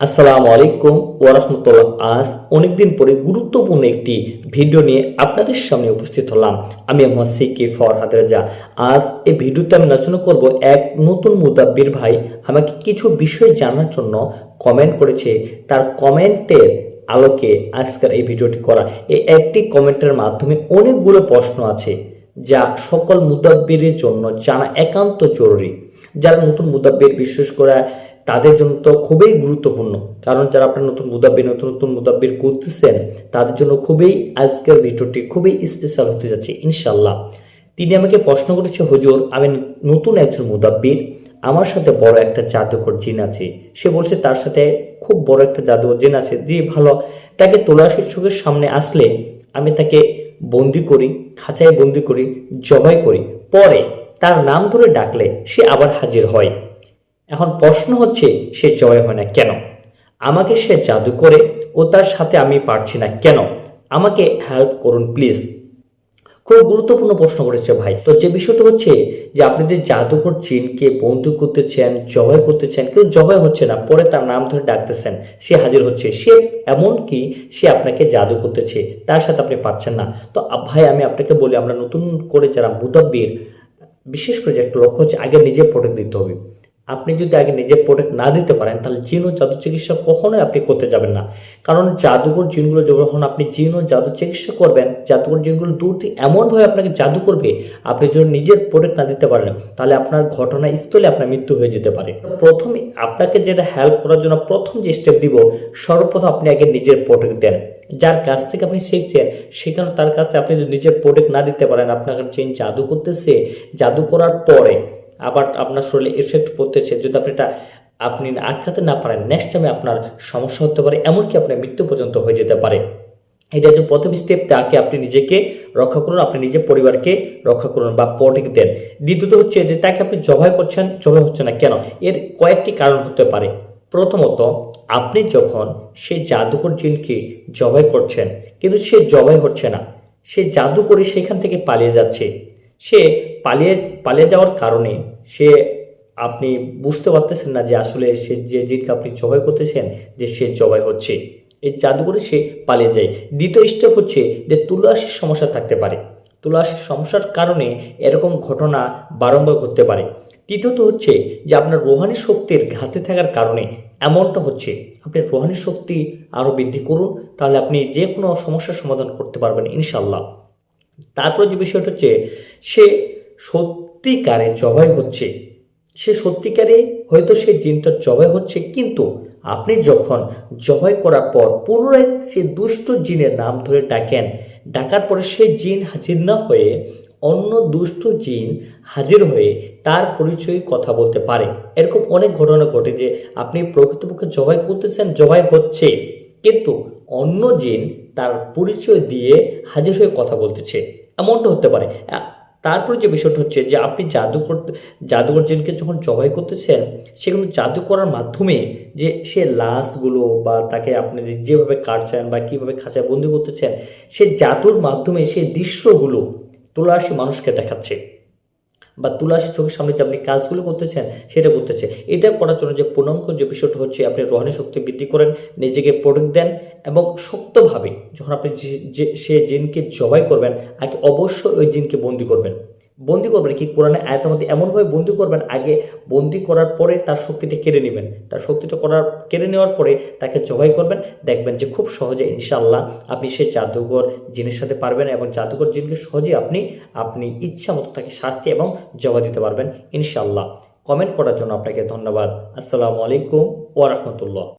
আসসালামু আলাইকুম ওরহমতুল্লাহ আজ অনেকদিন পরে গুরুত্বপূর্ণ একটি ভিডিও নিয়ে আপনাদের সামনে উপস্থিত হলাম। আমি আমার সিকি ফরহাদ রাজা। আজ এই ভিডিওতে আমি আলোচনা করব এক নতুন মুদাব্বির ভাই আমাকে কিছু বিষয় জানার জন্য কমেন্ট করেছে। তার কমেন্টের আলোকে আজকের এই ভিডিওটি করা। এই একটি কমেন্টের মাধ্যমে অনেকগুলো প্রশ্ন আছে, যা সকল মুদাব্বিরের জন্য জানা একান্ত জরুরি। যারা নতুন মুদাব্বির, বিশেষ করে তাদের জন্য তো খুবই গুরুত্বপূর্ণ। কারণ যারা আপনার নতুন মুদাব্বির, নতুন নতুন মুদাব্বির করতেছেন, তাদের জন্য খুবই আজকের ভিডিওটি খুবই স্পেশাল হতে যাচ্ছে ইনশাল্লাহ তিনি আমাকে প্রশ্ন করেছে, হুজুর, আমি নতুন একজন মুদাব্বির, আমার সাথে বড় একটা জাদুকর জিন আছে। সে বলছে, তার সাথে খুব বড় একটা জাদুকর জিন আছে যে ভালো। তাকে তোলা শিক্ষকের সামনে আসলে আমি তাকে বন্দি করি, খাঁচায় বন্দি করি, জবাই করি। পরে তার নাম ধরে ডাকলে সে আবার হাজির হয়। এখন প্রশ্ন হচ্ছে, সে জয় হয় না কেন? আমাকে সে জাদু করে ও তার সাথে আমি পারছি না কেন? আমাকে হেল্প করুন প্লিজ খুব গুরুত্বপূর্ণ প্রশ্ন করেছে ভাই। তো যে বিষয়টা হচ্ছে যে আপনি যে জাদুকর চিনকে বন্ধু করতেছেন জবাই করতেছেন, কেউ জবাই হচ্ছে না, পরে তার নাম ধরে ডাকতেছেন, সে হাজির হচ্ছে। সে এমন কি সে আপনাকে জাদু করতেছে, তার সাথে আপনি পাচ্ছেন না। তো ভাই, আমি আপনাকে বলি, আমরা নতুন করে যারা মুদাব্বির, বিশেষ করে যে একটা লক্ষ্য হচ্ছে, আগে নিজে প্রোটেক্ট দিতে হবে। আপনি যদি আগে নিজের প্রোটেক্ট না দিতে পারেন, তাহলে জিন ও জাদু চিকিৎসা কখনোই আপনি করতে যাবেন না। কারণ জাদুকর জিনগুলো যখন আপনি জিন ও জাদু চিকিৎসা করবেন, জাদুকর জিনগুলো দূর থেকে এমনভাবে আপনাকে জাদু করবে, আপনি যদি নিজের প্রোটেক্ট না দিতে পারেন, তাহলে আপনার ঘটনা স্থলে আপনার মৃত্যু হয়ে যেতে পারে। প্রথমে আপনাকে যেটা হেল্প করার জন্য প্রথম যে স্টেপ দিব, সর্বপ্রথম আপনি আগে নিজের প্রোটেক্ট দেন। যার কাছ থেকে আপনি শিখছেন, সেখানে তার কাছে আপনি যদি নিজের প্রোটেক্ট না দিতে পারেন, আপনার চেন জাদু করতেছে, জাদু করার পরে আবার আপনার শরীরে এফেক্ট পড়তেছে। যদি আপনি এটা, আপনি আটকাতে না পারেন নেক্সট টাইমে আপনার সমস্যা হতে পারে, এমনকি আপনার মৃত্যু পর্যন্ত হয়ে যেতে পারে। এটা যে প্রথম স্টেপ তাকে আপনি নিজেকে রক্ষা করুন, আপনি নিজের পরিবারকে রক্ষা করুন বা প্রোটেক্ট দেন। দ্বিতীয়ত হচ্ছে যে, তাকে আপনি জবাই করছেন, জবাই হচ্ছে না কেন? এর কয়েকটি কারণ হতে পারে। প্রথমত, আপনি যখন সেই জাদুকর জিনকে জবাই করছেন, কিন্তু সে জবাই হচ্ছে না। সে জাদু করে সেখান থেকে পালিয়ে যাচ্ছে। সে পালিয়ে পালিয়ে যাওয়ার কারণে সে আপনি বুঝতে পারতেছেন না যে আসলে সে যে জিনকে আপনি জবাই করতেছেন যে সে জবাই হচ্ছে। এই জাদু করে সে পালিয়ে যায়। দ্বিতীয় স্টেপ হচ্ছে যে তুলাসীর সমস্যা থাকতে পারে। তুলাসীর সমস্যার কারণে এরকম ঘটনা বারংবার ঘটতে পারে। তৃতীয়ত হচ্ছে যে আপনার রোহানি শক্তির ঘাতে থাকার কারণে এমনটা হচ্ছে। আপনি রোহানি শক্তি আরও বৃদ্ধি করুন, তাহলে আপনি যে কোনো সমস্যার সমাধান করতে পারবেন ইনশাল্লাহ তারপরে যে বিষয়টা হচ্ছে, সে সত্যিকারে জবাই হচ্ছে। সে সত্যিকারে হয়তো সে জিনটা জবাই হচ্ছে, কিন্তু আপনি যখন জবাই করার পর পুনরায় সে দুষ্ট জিনের নাম ধরে ডাকেন, ডাকার পরে সে জিন হাজির না হয়ে অন্য দুষ্ট জিন হাজির হয়ে তার পরিচয়ে কথা বলতে পারে। এরকম অনেক ঘটনা ঘটে যে আপনি প্রকৃতপক্ষে জবাই করতেছেন, জবাই হচ্ছে, কিন্তু অন্য জিন তার পরিচয় দিয়ে হাজির হয়ে কথা বলতেছে। এমনটা হতে পারে। তারপরে যে বিষয়টা হচ্ছে যে আপনি জাদুকর জাদুকরজনকে যখন জবাই করতেছেন সেগুলো জাদু করার মাধ্যমে যে সে লাশগুলো বা তাকে আপনি যেভাবে কাটছেন বা কীভাবে খাঁচায় বন্দি করতেছেন, সে জাদুর মাধ্যমে সে দৃশ্যগুলো তোলা সে মানুষকে দেখাচ্ছে। বা তুলাসী চোখের সামনে যে আপনি কাজগুলো করতেছেন, সেটা করতেছে। এটা করার জন্য যে পূর্ণাঙ্ক যে বিষয়টা হচ্ছে, আপনি রোহানি শক্তি বৃদ্ধি করেন, নিজেকে প্রোটেক্ট দেন এবং শক্তভাবে যখন আপনি যে, সে জিনকে জবাই করবেন, আগে অবশ্যই ওই জিনকে বন্দি করবেন। বন্দি করবেন কি? কোরআনে আয়তের মধ্যে এমনভাবে বন্দি করবেন, আগে বন্দি করার পরে তার শক্তিটা কেড়ে নেবেন। তার শক্তিটা করার, কেড়ে নেওয়ার পরে তাকে জবাই করবেন। দেখবেন যে খুব সহজে ইনশাল্লাহ আপনি সেই জাদুঘর জিনের সাথে পারবেন এবং জাদুঘর জিনকে সহজে আপনি আপনি ইচ্ছা মতো তাকে শাস্তি এবং জবাই দিতে পারবেন ইনশাল্লাহ কমেন্ট করার জন্য আপনাকে ধন্যবাদ। আসসালামু আলাইকুম ওয়া রাহমাতুল্লাহ।